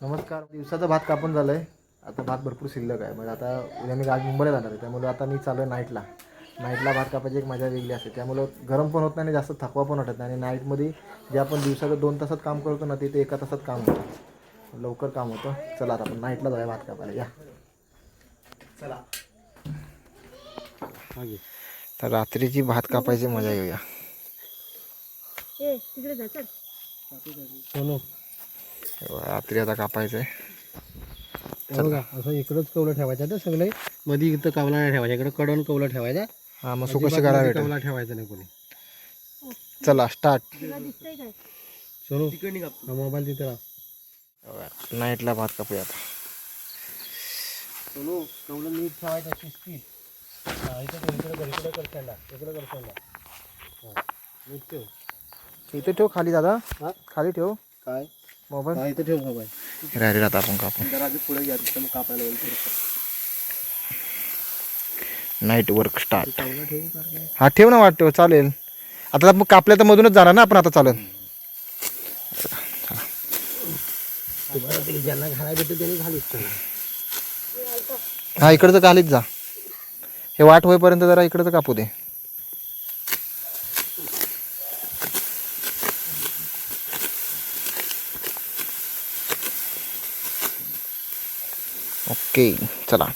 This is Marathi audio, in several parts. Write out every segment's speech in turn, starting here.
नमस्कार. दिवसाचा भात कापून झालं आहे आता भात भरपूर शिल्लक आहे. म्हणजे आता उद्या मी आज मुंबईला जाणार आहे. त्यामुळे आता मी चालू आहे नाईटला. नाईटला भात कापायची एक मजा वेगळी असते. त्यामुळं गरम पण होत नाही आणि जास्त थकवा पण वाटत नाही. आणि नाईटमध्ये जे आपण दिवसाचं दोन तासात काम करतो ना ते ते एका तासात काम होतं. लवकर काम होतं. चला आता आपण नाईटला जाऊया भात कापायला. या. चला. तर रात्रीची भात कापायची मजा घेऊया ए तिकडे जा चल सोनू रात्री आता कापायचं आहे हे बघा असं इकडंच कवलं ठेवायचं ना सगळे? मध्ये इथं कवला नाही ठेवायचा इकडं कडून कवलं ठेवायचा हां मग मध्ये भेटेल कवला ठेवायचा नाही कोणी. चला स्टार्ट तुला दिसतंय काय? सोनू हा मोबाईल तिथे राहा. नाईटला भात कापूया आता. सोनू कवलं नीट ठेवायचं शिस्तीत हा, इथं ठेव, इकडं इकडं इकडं हा, नीट इथे ठेव खाली दादा. हा? खाली ठेव. काय? मोबाईल इथं ठेव मोबाईल राहिली आता आपण कापू. जरा आधी पुढे घ्या तिथं मग कापायला होईल थोडंसं. नाईट वर्क स्टार्ट ठेवू? हा ठेव ना वाटतं चालेल. आता मग कापल्या तर मधूनच जाणार ना आपण आता चालेल. तुम्हाला ते ज्यांना घालायला भेटतं त्यांनी घालीच त्याला हा इकडचं खालीच जा. हे वाट होईपर्यंत जरा इकडचं कापू दे. ओके चला.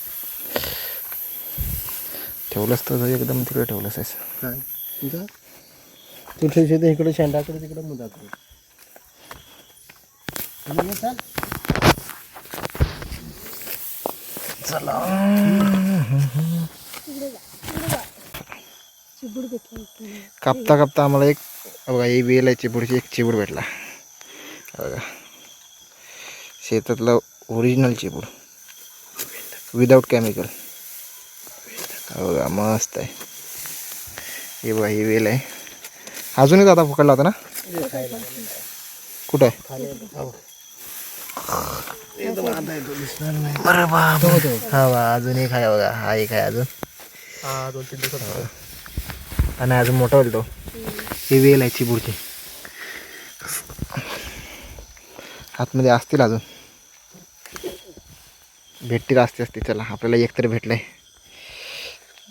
ठेवलंस तर एकदम तिकडे ठेवलंस आहेस. काय? तू ठेवशील इकडे शेंडाकडे तिकडे मुदाकडे चल. कापता कापता आम्हाला एक बघा ही वेल आहे चिबूडची एक चिबूड भेटला. बघा. शेतातलं ओरिजिनल चिबूड. Without chemical. बघा मस्त आहे. हे बघा ही वेल आहे. अजूनही आता पकडला होता ना? कुठं आहे? बरं हा बा अजून एक आहे बघा. हा एक आहे अजून. आणि अजून मोठा होईल तो. ही वेल आहे चिबूडची आतमध्ये असतील अजून. भेटतील असते असते. चला आपल्याला एक तरी भेटलंय.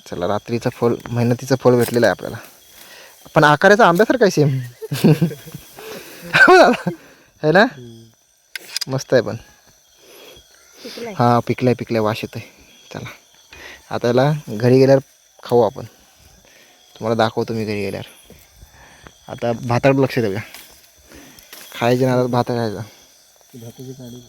चला रात्रीचं फळ मेहनतीचं फळ भेटलेलं आहे आपल्याला. पण आकाराचा आंब्यासारखा आहे सेम है ना? मस्त आहे पण. हां पिकलाय पिकलाय वास येत आहे चला. आता याला घरी गेल्यावर खाऊ आपण. तुम्हाला दाखवतो मी घरी गेल्यावर. आता भाताकडे लक्ष देऊया. खायचे ना भात खायचा भाताची गाडी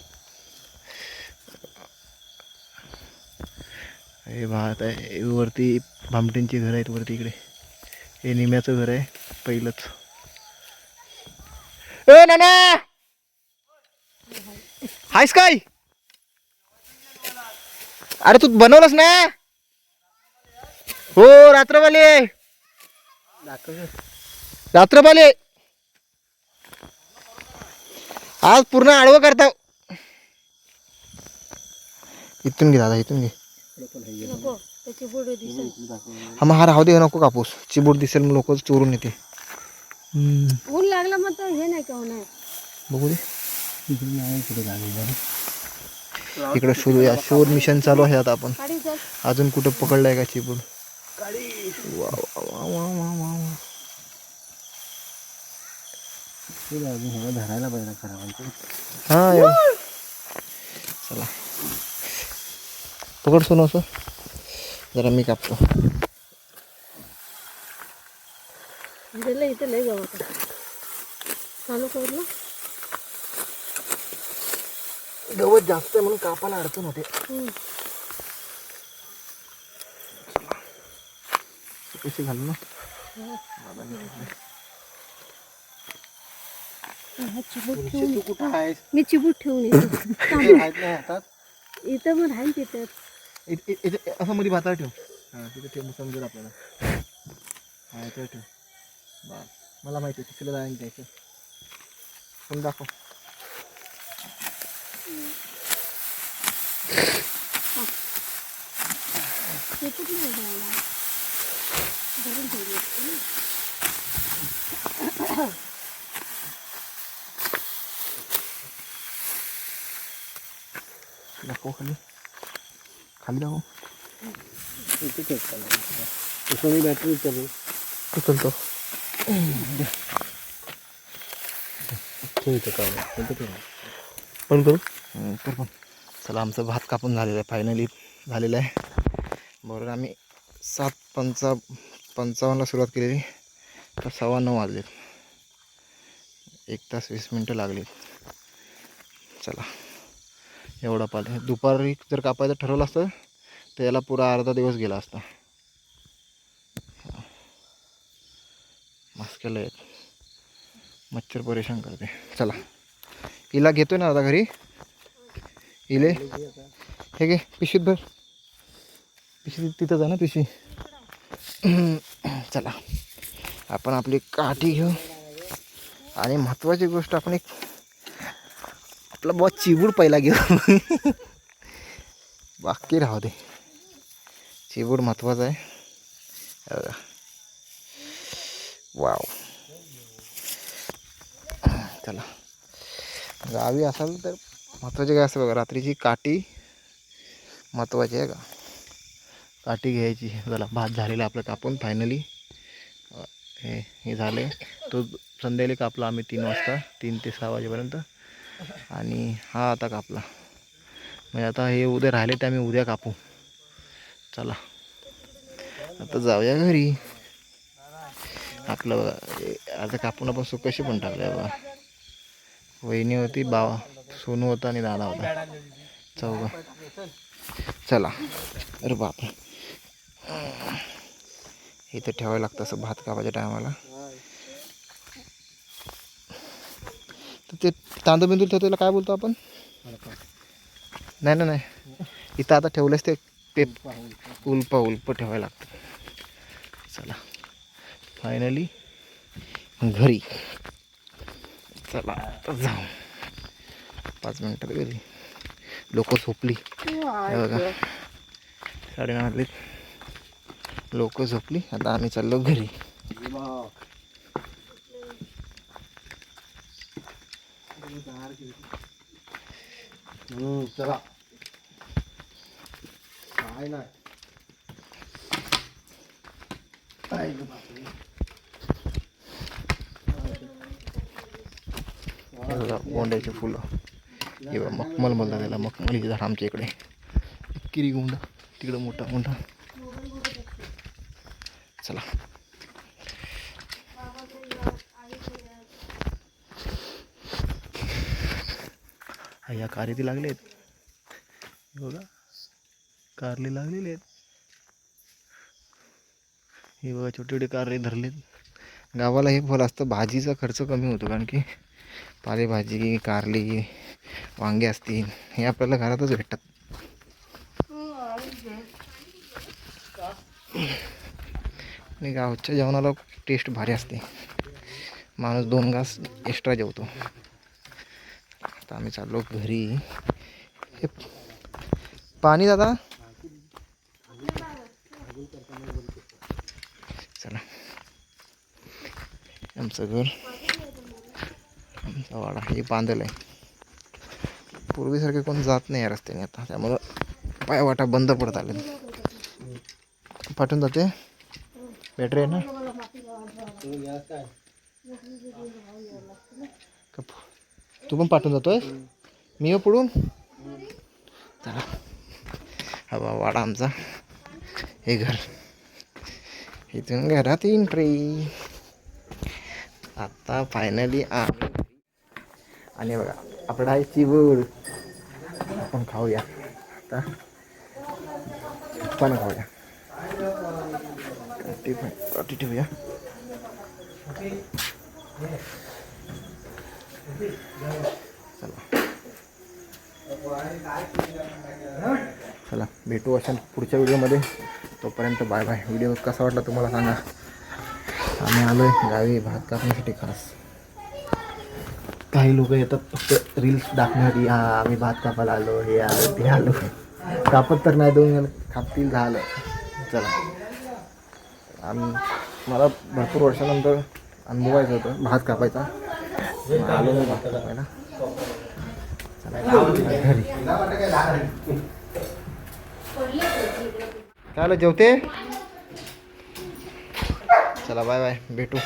हे भात आहे वरती भामटींची घरं आहेत वरती इकडे. हे निम्याचं घर आहे पहिलंच. ए नाना! हायस काय? अरे तू बनवलंस ना? हो रात्रवाले रात्रवाले आज पूर्ण आडवं करता. इथून घे दादा इथून घे. नको ते चिबूड दिसत हा मग हा राहू दे नको कापूस. चिबूड दिसेल मग लोक चोरून येते. हम्म, ऊन लागलं मग तर हे नाही का होणार? बघू दे. इकडे इकडे शोध या शोध मिशन चालू आहे आता आपण. चल अजून कुठं पकडलाय का चिबूड वा वा वा धरायला पाहिजे म्हणजे. हा. चला. पकड सोनं असं. जरा मी कापतो. इथे लय. चालू कर ना. गवत जास्त आहे म्हणून कापायला अडचण होते. पैसे घालू ना. हा कुठं आहेस? मी चिबूड ठेवून येतो. नाही हातात इथं मग राहील तिथं. इथे- इथे- इथे असं मध्ये भातावर ठेव. हां तिथे ठेव मग समजेल आपल्याला. हां इथे ठेव. बस. मला माहिती आहे तिकडे जायला द्यायचं पण दाखव. शेपूट धरून ठेवली असते ना. दाखव खाली. खाली मी बॅटरी उचलू उचलतो पण करू तर पण चला आमचं भात कापून झालेलं आहे फायनली झालेलं आहे बरोबर आम्ही सात पंचा पंचावन्नला सुरुवात केलेली तर सव्वा नऊ वाजलेत एक तास वीस मिनटं लागली चला। एवढा पाल. दुपारी जर कापायचं ठरवलं असतं तर याला पुरा अर्धा दिवस गेला असता. मास्केला येत. मच्छर परेशान करते. चला. हिला घेतोय ना आता घरी? इले? हे घे पिशीत भर. पिशी तिथं जा ना पिशी चला. आपण आपली काठी घेऊ. आणि महत्त्वाची गोष्ट आपण एक आपला बॉ चिबूड पहिला घेऊ बाकी राहू दे. चिबूड महत्त्वाचा आहे. वाव. चला. गावी असाल तर महत्त्वाचे काय असतं बघा रात्रीची काठी महत्त्वाची आहे का? काठी घ्यायची. चला भात झालेला आपलं कापून फायनली हे हे झाले तो संध्याकाळी कापला आम्ही तीन वाजता तीन ते सहा वाजेपर्यंत. आणि हा आता कापला. म्हणजे आता हे उद्या राहिले ते आम्ही उद्या कापू. चला. आता जाऊया घरी. आपलं बघा आता कापून आपण सुकशी पण टाकल्या बघा. वहिनी होती बावा सोनू होता आणि दादा होता. चौघा चला. अरे बाप इथं ठेवायला लागतं असं भात कापायच्या टायमाला तर ते तांदूळ बिंदूळ ठेवतो त्याला काय बोलतो आपण? नाही नाही नाही. इथं आता ठेवलंच ते ते उल्प उल्प ठेवायला लागतं. चला. फायनली घरी. चला आता जाऊ. पाच मिनटात घरी लोक झोपली. बघा. साडे वाजले लोक झोपली. आता आम्ही चाललो घरी. हम्म, चला काय नाही गोंड्याची फुलं किंवा मखमल त्याला मखमलीचं झाड आमच्या इकडे. किरी गोंडा तिकडं मोठा मोठा चला. ह्या या कारी लागले आहेत. बघा. कारले लागलेले आहेत. हे बघा छोटे छोटे कारले धरलेत. गावाला हे फळ असतं भाजीचा खर्च कमी होतो कारण की पालेभाजी कारली वांगे असतील हे आपल्याला घरातच भेटतात. आणि गावच्या जेवणाला टेस्ट भारी असते. माणूस दोन घास एक्स्ट्रा जेवतो. आता आम्ही चाललो घरी. हे पाणी दादा? चला. आमचं घर. आमचा वाडा. हे बांधलं आहे. पूर्वीसारखे कोण जात नाही या रस्त्याने आता. त्यामुळं पायवाटा बंद पडत आले पाठवून जाते? बॅटरी आहे ना? काय? का तू पण पाठवून जातोय? मी येऊ पुढून? चला. हा वाडा आमचा. हे घर. इथून घरात एंट्री आता फायनली आणि बघा आपला आहे चिबूड आपण खाऊया. आता पण खाऊया. काठी पण ठेवूया. चला चला भेटू अशा पुढच्या व्हिडिओमध्ये. तोपर्यंत बाय बाय. व्हिडिओ कसा वाटला तुम्हाला सांगा. आम्ही आलो आहे गावी भात कापण्यासाठी खास. काही लोक येतात फक्त रील्स दाखवण्यासाठी. हा आम्ही भात कापायला आलो हे आलो ते आलो. कापत तर नाही दोन कापतील झालं. चला. आम्ही मला भरपूर वर्षानंतर अनुभवायचं होतं भात कापायचा. मग घरी काय जेवते? चला बाय बाय भेटू.